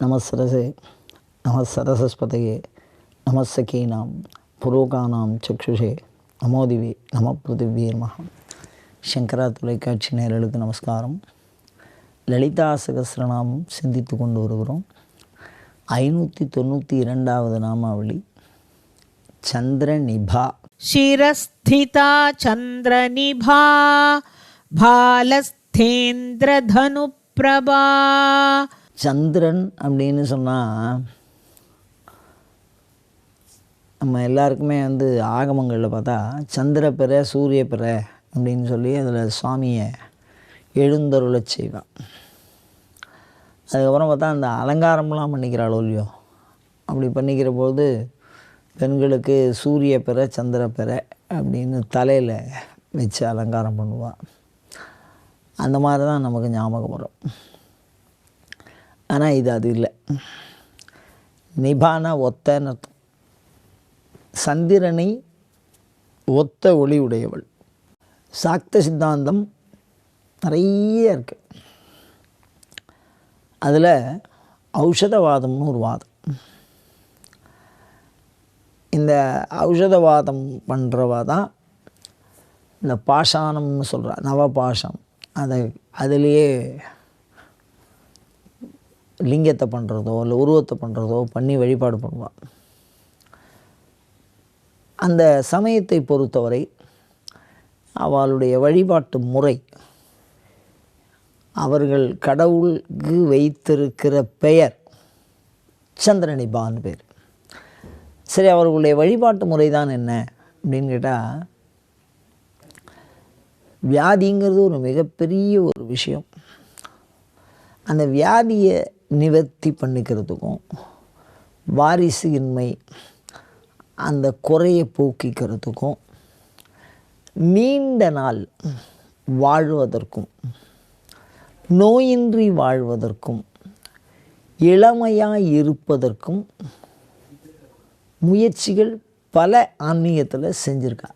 நமசரசே நம சரசஸ்பதையே நம சகீனாம் புரோகானாம் சக்ஷுஷே நமோதிவி நம பிருத்திவியே மகம் சங்கரா தொலைக்காட்சி நேரலுக்கு நமஸ்காரம் லலிதா சகசிரநாமம் சிந்தித்து கொண்டு வருகிறோம் ஐநூற்றி தொண்ணூற்றி இரண்டாவது நாமாவளி சந்திரநிபா शिरस्थिता चन्द्रनिभा भालस्थेन्द्रधनुप्रभा சந்திரன் அப்படின்னு சொன்னால் நம்ம எல்லாருக்குமே வந்து ஆகமங்களில் பார்த்தா சந்திர பிற சூரிய பிற அப்படின்னு சொல்லி அதில் சுவாமியை எழுந்தருளை செய்வான். அதுக்கப்புறம் பார்த்தா அந்த அலங்காரம்லாம் பண்ணிக்கிறாளோ இல்லையோ? அப்படி பண்ணிக்கிற போது பெண்களுக்கு சூரிய பிற சந்திர பிற அப்படின்னு தலையில் வச்சு அலங்காரம் பண்ணுவாள் அந்த மாதிரி தான் நமக்கு ஞாபகம் வரும். ஆனால் இது அது இல்லை. நிபானா ஒத்தன்னு அர்த்தம். சந்திரனை ஒத்த ஒளி உடையவள். சாக்த சித்தாந்தம் நிறைய இருக்குது அதில் ஔஷதவாதம்னு ஒரு வாதம். இந்த ஔஷதவாதம் பண்ணுறவா தான் இந்த பாஷாணம்னு சொல்கிறா நவபாஷம் அதை அதிலேயே லிங்கத்தை பண்ணுறதோ இல்லை உருவத்தை பண்ணுறதோ பண்ணி வழிபாடு பண்ணுவாள் அந்த சமயத்தை பொறுத்தவரை அவளுடைய வழிபாட்டு முறை அவர்கள் கடவுளுக்கு வைத்திருக்கிற பெயர் சந்திரனி பான் பேர். சரி அவர்களுடைய வழிபாட்டு முறை தான் என்ன அப்படின்னு கேட்டால் வியாதிங்கிறது ஒரு மிகப்பெரிய ஒரு விஷயம். அந்த வியாதியை நிவர்த்தி பண்ணிக்கிறதுக்கும் வாரிசு இன்மை அந்த குறையை போக்கிக்கிறதுக்கும் நீண்ட நாள் வாழ்வதற்கும் நோயின்றி வாழ்வதற்கும் இளமையாக இருப்பதற்கும் முயற்சிகள் பல ஆன்மீகத்தில் செஞ்சுருக்கா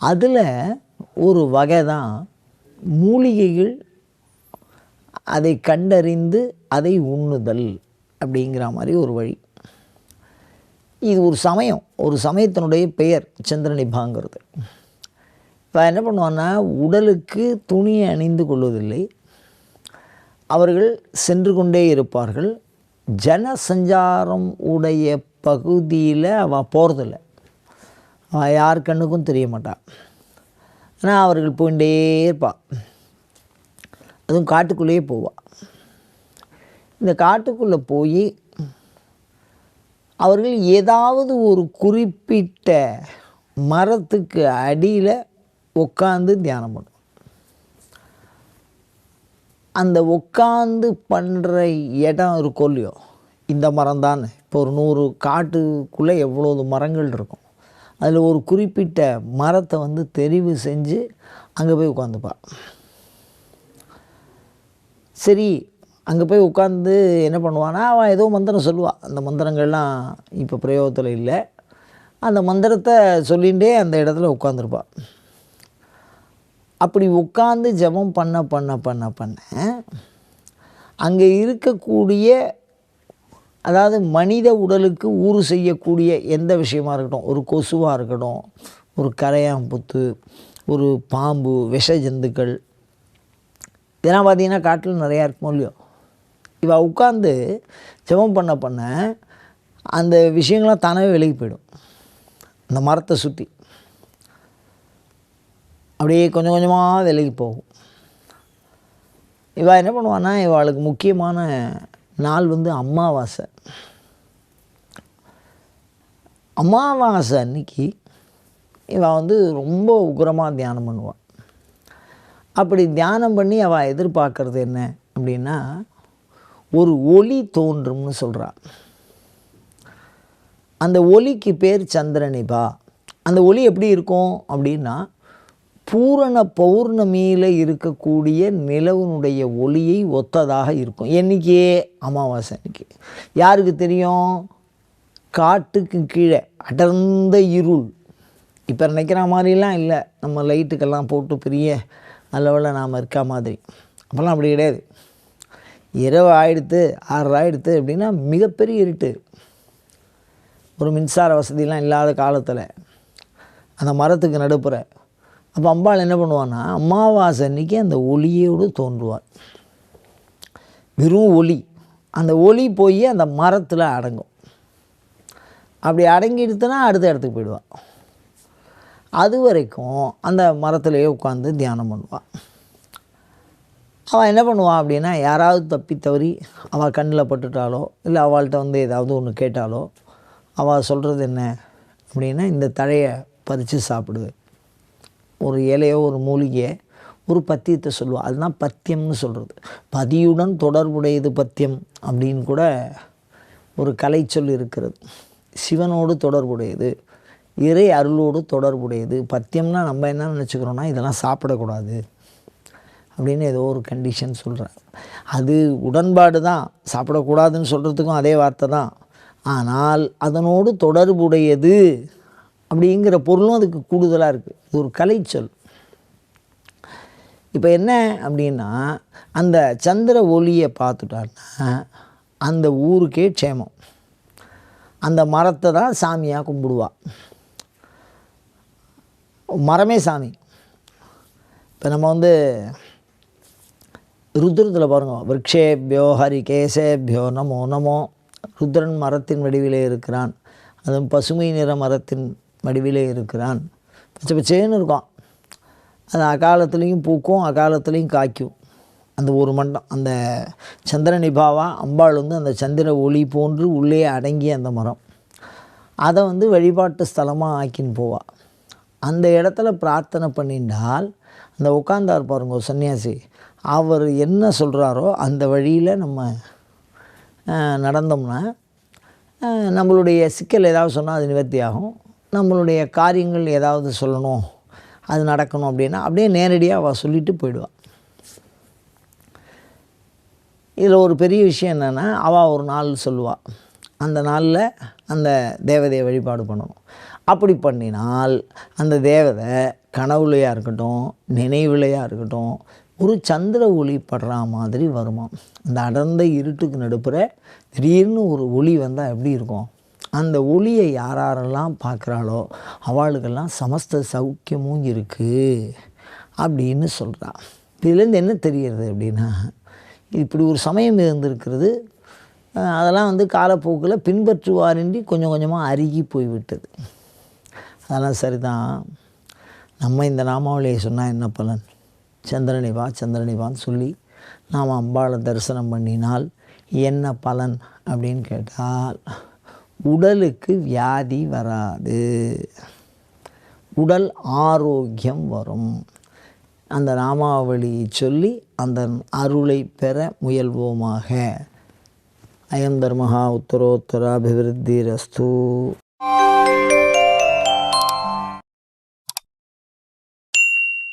அதில் ஒரு வகை தான் மூலிகைகள் அதை கண்டறிந்து அதை உண்ணுதல் அப்படிங்கிற மாதிரி ஒரு வழி. இது ஒரு சமயம் ஒரு சமயத்தினுடைய பெயர் சந்திரனிபாங்கிறது இப்போ என்ன பண்ணுவான்னா உடலுக்கு துணியை அணிந்து கொள்வதில்லை. அவர்கள் சென்று கொண்டே இருப்பார்கள். ஜன சஞ்சாரம் உடைய பகுதியில் அவள் போகிறதில்ல அவள் யார் கண்ணுக்கும் தெரிய மாட்டாள் ஆனால் அவர்கள் போயிட்டே இருப்பாள் அதுவும் காட்டுக்குள்ளேயே போவாள் இந்த காட்டுக்குள்ளே போய் அவர்கள் ஏதாவது ஒரு குறிப்பிட்ட மரத்துக்கு அடியில் உட்காந்து தியானம் பண்ணும். அந்த உட்காந்து பண்ணுற இடம் இருக்கும் இல்லையோ இந்த மரம் தான் இப்போ ஒரு நூறு காட்டுக்குள்ளே எவ்வளோ மரங்கள் இருக்கும். அதில் ஒரு குறிப்பிட்ட மரத்தை வந்து தெரிவு செஞ்சு அங்கே போய் உட்காந்துப்பாள் சரி அங்கே போய் உட்காந்து என்ன பண்ணுவான்னா அவன் ஏதோ மந்திரம் சொல்லுவாள் அந்த மந்திரங்கள்லாம் இப்போ பிரயோகத்தில் இல்லை. அந்த மந்திரத்தை சொல்லிகிட்டே அந்த இடத்துல உட்காந்துருப்பான் அப்படி உட்காந்து ஜபம் பண்ண பண்ண பண்ண பண்ண அங்கே இருக்கக்கூடிய அதாவது மனித உடலுக்கு ஊறு செய்யக்கூடிய எந்த விஷயமா இருக்கட்டும் ஒரு கொசுவாக இருக்கட்டும் ஒரு கரையாம்புத்து ஒரு பாம்பு விஷ ஜந்துக்கள் இதெல்லாம் பார்த்தீங்கன்னா காட்டில் நிறையா இருக்குமோ இல்லையோ இவள் உட்காந்து ஜெபம் பண்ண பண்ண அந்த விஷயங்கள்லாம் தானாகவே விலகி போயிடும். அந்த மரத்தை சுற்றி அப்படியே கொஞ்சம் கொஞ்சமாக விலகி போகும். இவள் என்ன பண்ணுவான்னா இவளுக்கு முக்கியமான நாள் வந்து அமாவாசை அமாவாசை அன்னைக்கு இவள் வந்து ரொம்ப உக்ரமாக தியானம் பண்ணுவாள் அப்படி தியானம் பண்ணி அவள் எதிர்பார்க்கறது என்ன அப்படின்னா ஒரு ஒளி தோன்றும்னு சொல்கிறான் அந்த ஒளிக்கு பேர் சந்திரனிபா அந்த ஒளி எப்படி இருக்கும் அப்படின்னா பூரண பௌர்ணமியில் இருக்கக்கூடிய நிலவனுடைய ஒளியை ஒத்ததாக இருக்கும். என்றைக்கே அமாவாசை அன்னைக்கு. யாருக்கு தெரியும்? காட்டுக்கு கீழே அடர்ந்த இருள். இப்போ நினைக்கிற மாதிரிலாம் இல்லை. நம்ம லைட்டுக்கெல்லாம் போட்டு பெரிய அளவில் நாம் இருக்க மாதிரி. அப்போல்லாம் அப்படி கிடையாது. இரவு ஆயிடுத்து ஆறு ஆயிடுத்து அப்படின்னா மிகப்பெரிய இருட்டு. ஒரு மின்சார வசதிலாம் இல்லாத காலத்தில். அந்த மரத்துக்கு நடுப்புற. அப்போ அம்பாள் என்ன பண்ணுவான்னா அமாவாசை அன்றைக்கி அந்த ஒளியோடு தோன்றுவார் வெறும் ஒளி. அந்த ஒளி போய் அந்த மரத்தில் அடங்கும். அப்படி அடங்கிடுத்துனா அடுத்த இடத்துக்கு போயிடுவான் அது வரைக்கும் அந்த மரத்துலேயே உட்காந்து தியானம் பண்ணுவாள் அவள் என்ன பண்ணுவாள் அப்படின்னா யாராவது தப்பி தவறி அவள் கண்ணில் பட்டுட்டாலோ இல்லை அவள்கிட்ட வந்து ஏதாவது ஒன்று கேட்டாலோ அவள் சொல்கிறது என்ன அப்படின்னா இந்த தழையை பறித்து சாப்பிடுது ஒரு இலையோ ஒரு மூலிகையை ஒரு பத்தியத்தை சொல்லுவாள் அதுதான் பத்தியம்னு சொல்கிறது பதியுடன் தொடர்புடையது பத்தியம் அப்படின்னு கூட ஒரு கலைச்சொல் இருக்கிறது. சிவனோடு தொடர்புடையது. இறை அருளோடு தொடர்புடையது. பத்தியம்னா நம்ம என்ன நினச்சிக்கிறோன்னா இதெல்லாம் சாப்பிடக்கூடாது. அப்படின்னு ஏதோ ஒரு கண்டிஷன் சொல்கிறார் அது உடன்பாடு தான். சாப்பிடக்கூடாதுன்னு சொல்கிறதுக்கும் அதே வார்த்தை தான். ஆனால் அதனோடு தொடர்புடையது அப்படிங்கிற பொருளும் அதுக்கு கூடுதலாக இருக்குது இது ஒரு கலைச்சொல். இப்போ என்ன அப்படின்னா அந்த சந்திர ஒளியை பார்த்துட்டாருன்னா அந்த ஊருக்கே க்ஷேமம். அந்த மரத்தை தான் சாமியாக கும்பிடுவா. மரமே சாமி. இப்போ நம்ம வந்து ருத்ரத்தில் பாருங்க விரக்ஷேபியோ ஹரிகேசேபியோ நமோ நமோ ருத்ரன் மரத்தின் வடிவிலே இருக்கிறான். அதுவும் பசுமை நிற மரத்தின் வடிவிலே இருக்கிறான். பச்சை பச்சேன்னு இருக்கும். அது அகாலத்துலேயும் பூக்கும் அகாலத்துலேயும் காய்க்கும். அந்த ஒரு மண்டம் அந்த சந்திர நிபாவா அம்பாள் வந்து அந்த சந்திர ஒளி போன்று உள்ளே அடங்கிய அந்த மரம். அதை வந்து வழிபாட்டு ஸ்தலமாக ஆக்கின்னு போவா. அந்த இடத்துல பிரார்த்தனை பண்ணிட்டால் அந்த உட்காந்தார் பாருங்க ஒரு சன்னியாசி அவர் என்ன சொல்கிறாரோ அந்த வழியில் நம்ம நடந்தோம்னா நம்மளுடைய சிக்கல் ஏதாவது சொன்னால் அது நிவர்த்தி ஆகும். நம்மளுடைய காரியங்கள் ஏதாவது சொல்லணும் அது நடக்கணும் அப்படின்னா அப்படியே நேரடியாக அவள் சொல்லிட்டு போயிடுவாள் இதில் ஒரு பெரிய விஷயம் என்னென்னா அவள் ஒரு நாள் சொல்லுவாள் அந்த நாளில் அந்த தேவதையை வழிபாடு பண்ணணும். அப்படி பண்ணினால் அந்த தேவதை கனவுலையாக இருக்கட்டும் நினைவுலையாக இருக்கட்டும் ஒரு சந்திர ஒளி படுற மாதிரி வருமாம். அந்த அடர்ந்த இருட்டுக்கு நடுப்புற திடீர்னு ஒரு ஒளி வந்தால் எப்படி இருக்கும்? அந்த ஒளியை யார் யாரெல்லாம் பார்க்குறாளோ அவளுக்கெல்லாம் சமஸ்த சௌக்கியமும் இருக்குது அப்படின்னு சொல்கிறா இதுலேருந்து என்ன தெரிகிறது அப்படின்னா இப்படி ஒரு சமயம் இருந்திருக்கிறது. அதெல்லாம் வந்து காலப்போக்கில் பின்பற்றுவாரின்றி கொஞ்சம் கொஞ்சமாக அருகி போய்விட்டது. அதெல்லாம் சரிதான். நம்ம இந்த நாமாவளியை சொன்னால் என்ன பலன்? சந்திரனை வா சந்திரனை வான்னு சொல்லி நாம் அம்பாளை தரிசனம் பண்ணினால் என்ன பலன் அப்படின்னு கேட்டால் உடலுக்கு வியாதி வராது. உடல் ஆரோக்கியம் வரும். அந்த நாமாவளியை சொல்லி அந்த அருளை பெற முயல்வோமாக. அயம் தர்மஹா உத்தரோத்தராபிவிருத்தி ரஸ்து